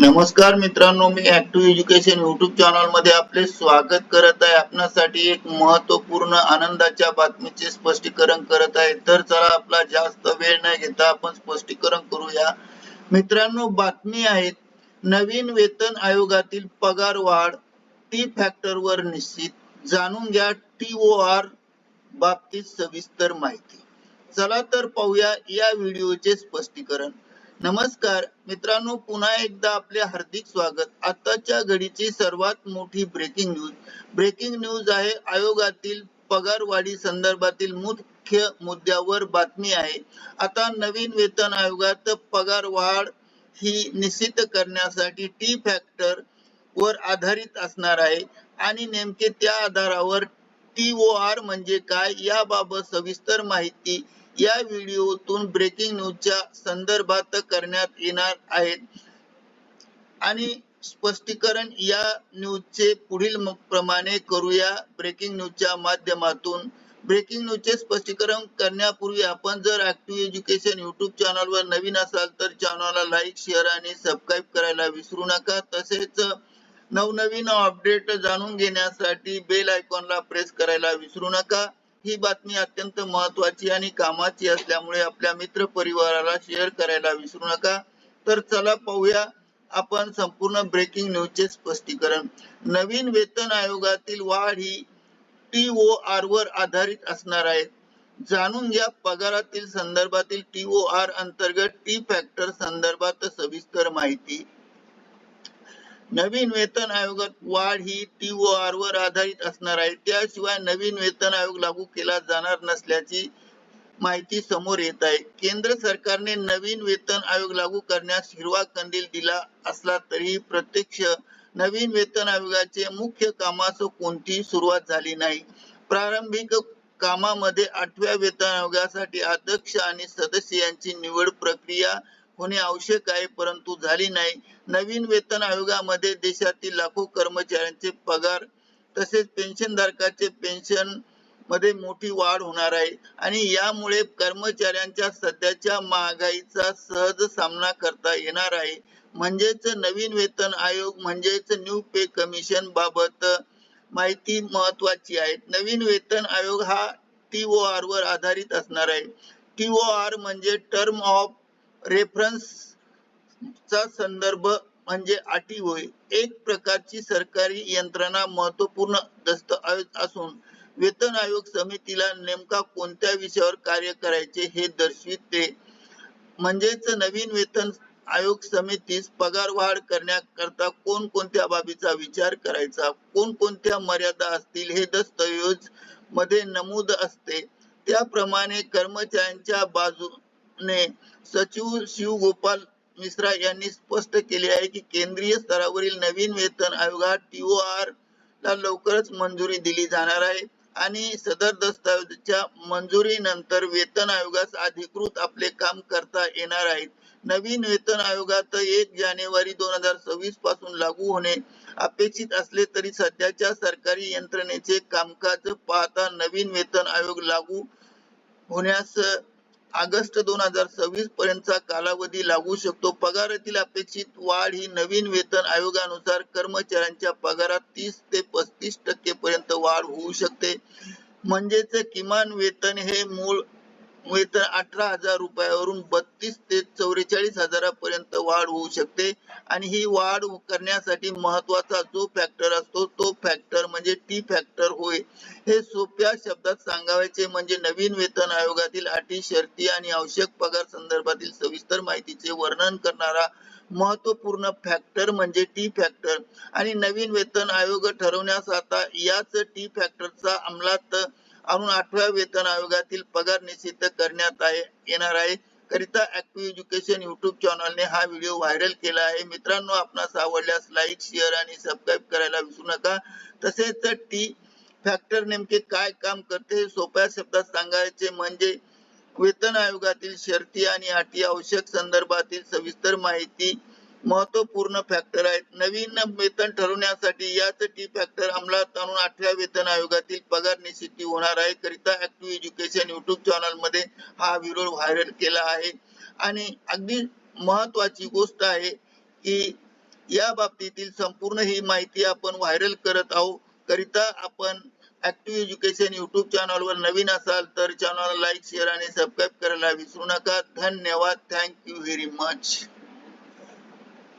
नमस्कार मित्रांनो मी ऍक्टिव्ह एज्युकेशन युट्यूब चॅनलमध्ये आपले स्वागत करत आहे. आपणासाठी एक महत्त्वपूर्ण आनंदाच्या बातमीचे स्पष्टीकरण करत आहे. तर चला आपला जास्त वेळ न घेता आपण स्पष्टीकरण करूया. मित्रांनो बातमी आहे नवीन वेतन आयोगातील पगार वाढ टी फॅक्टर वर निश्चित. जाणून घ्या टी ओ आर बाबतीत सविस्तर माहिती. चला तर पाहूया या व्हिडिओचे स्पष्टीकरण. नमस्कार. मित्रांनो पुन्हा एकदा आपले हार्दिक स्वागत. आताच्या घडीची सर्वात मोठी ब्रेकिंग न्यूज ब्रेकिंग न्यूज आहे आयोगातील पगारवाढी संदर्भातील मुख्य मुद्द्यावर बातमी आहे. आता नवीन वेतन आयोगात पगार वाढ ही निश्चित करण्यासाठी टी फॅक्टर वर आधारित असणार आहे आणि नेमके त्या आधारावर टी ओ आर म्हणजे काय याबाबत सविस्तर माहिती या व्हिडिओतून ब्रेकिंग न्यूजच्या संदर्भात करण्यात येणार आहेत. आणि स्पष्टीकरण या न्यूजचे पुढील प्रमाणे करूया. ब्रेकिंग न्यूजच्या माध्यमातून. ब्रेकिंग न्यूजचे स्पष्टीकरण करण्यापूर्वी आपण जर ऍक्टिव्ह एज्युकेशन युट्यूब चॅनलवर नवीन असाल तर चॅनलला लाईक शेअर आणि सबस्क्राईब करायला विसरू नका. तसेच नवनवीन अपडेट जाणून घेण्यासाठी बेल आयकॉनला प्रेस करायला विसरू नका. ही बातमी अत्यंत महत्वाची आणि कामाची असल्यामुळे आपल्या मित्र परिवाराला शेअर करायला विसरू नका. तर चला पाहूया आपण संपूर्ण ब्रेकिंग न्यूजचे स्पष्टीकरण. नवीन वेतन आयोगातील वाढ ही टी ओ आर वर आधारित असणार आहे. जाणून घ्या पगारातील संदर्भातील टी ओ आर अंतर्गत टी फॅक्टर संदर्भात सविस्तर माहिती. नवीन वेतन आयोगात वाढ ही टी ओ आर वर आधारित असणार आहे. त्याशिवाय नवीन वेतन आयोग लागू केला जाणार नसल्याची माहिती समोर येत आहे. केंद्र सरकारने नवीन वेतन आयोग लागू करण्यास हिरवा कंदील दिला असला तरी प्रत्यक्ष नवीन वेतन आयोगाचे मुख्य कामास कोणतीही सुरुवात झाली नाही. प्रारंभिक कामामध्ये आठव्या वेतन आयोगासाठी अध्यक्ष आणि सदस्य यांची निवड प्रक्रिया होणे आवश्यक आहे परंतु झाली नाही. नवीन वेतन आयोगामध्ये देशातील लाखो कर्मचाऱ्यांचे पगार तसेच पेन्शन धारकाचे पेन्शनमध्ये मोठी वाढ होणार आहे. आणि यामुळे कर्मचाऱ्यांच्या सध्याच्या महागाईचा सहज सामना करता येणार आहे. म्हणजेच नवीन वेतन आयोग म्हणजेच न्यू पे कमिशन बाबत माहिती महत्वाची आहे. नवीन वेतन आयोग हा टी ओ आर वर आधारित असणार आहे. टी ओ आर म्हणजे टर्म ऑफ रेफरन्स चा संदर्भ म्हणजे अटी होय. एक प्रकारची सरकारी यंत्रणा महत्त्वपूर्ण दस्तऐवज असून वेतन आयोग समितीला नेमका कोणत्या विषयावर कार्य करायचे हे दर्शविते. म्हणजेच नवीन वेतन आयोग समितीस पगार वाढ करण्याकरता कोणकोणत्या बाबीचा विचार करायचा? कोणकोणत्या मर्यादा असतील हे दस्तऐवजमध्ये नमूद असते. त्याप्रमाणे कर्मचाऱ्यांच्या बाजू ने सचिव शिवगोपाल मिश्रा यांनी स्पष्ट केले आहे की केंद्रीय स्तरावरील नवीन वेतन आयोगात टीओआर ला लवकरच मंजुरी दिली जाणार आहे आणि सदर दस्तावेजच्या मंजुरीनंतर वेतन आयोगास अधिकृत आपले काम करता येणार आहे. नवीन वेतन आयोगात एक जानेवारी दोन हजार सव्वीसपासून लागू होणे अपेक्षित असले तरी सध्याच्या सरकारी यंत्रणेचे कामकाज पाहता नवीन वेतन आयोग लागू होण्यास ऑगस्ट दोन हजार सव्वीस पर्यंतचा कालावधी लागू शकतो. पगारातील अपेक्षित वाढ ही नवीन वेतन आयोगानुसार कर्मचाऱ्यांच्या पगारात तीस ते पस्तीस टक्के पर्यंत वाढ होऊ शकते. म्हणजेच किमान वेतन हे मूळ मुळे तर अठरा हजार रुपयावरून बत्तीस ते चौवेचाळीस हजारापर्यंत वाढ होऊ शकते. आणि ही वाढ करण्यासाठी महत्त्वाचा जो फॅक्टर असतो तो फॅक्टर म्हणजे टी फॅक्टर होय. हे सोप्या शब्दात सांगावायचे म्हणजे नवीन वेतन आयोगातील अटी शर्ती आणि आवश्यक पगार संदर्भातील सविस्तर माहितीचे वर्णन करणारा महत्त्वपूर्ण फॅक्टर म्हणजे टी फॅक्टर आणि नवीन वेतन आयोग ठरवण्यास आता याच टी फॅक्टरचा अंमलात आणून आठव्या वेतन आयोगातील पगार निश्चित करण्यात आहे. येणार आहे करिता ऍक्टिव्ह एज्युकेशन युट्यूब चॅनलने हा व्हिडिओ व्हायरल केला आहे. मित्रांनो आपणास आवडल्यास लाईक शेअर आणि सबस्क्राईब करायला विसरू नका. तसेच टी फॅक्टर नेमके काय काम करते हे सोप्या शब्दात सांगायचे म्हणजे वेतन आयोगातील शर्ती आणि अटी आवश्यक संदर्भातील सविस्तर माहिती महत्त्वपूर्ण फॅक्टर आहेत. नवीन वेतन ठरवण्यासाठी याच टी फॅक्टर अंमलात आणून आठव्या वेतन आयोगातील पगार निश्चिती होणार आहे. करिता ऍक्टिव्ह एज्युकेशन युट्यूब चॅनलमध्ये हा व्हिडिओ व्हायरल केला आहे. आणि अगदी महत्वाची गोष्ट आहे की या बाबतीतील संपूर्ण ही माहिती आपण व्हायरल करत आहोत. करिता आपण ऍक्टिव्ह एज्युकेशन युट्यूब चॅनलवर नवीन असाल तर चॅनल लाईक शेअर आणि सबस्क्राईब करायला विसरू नका. धन्यवाद. Thank you very much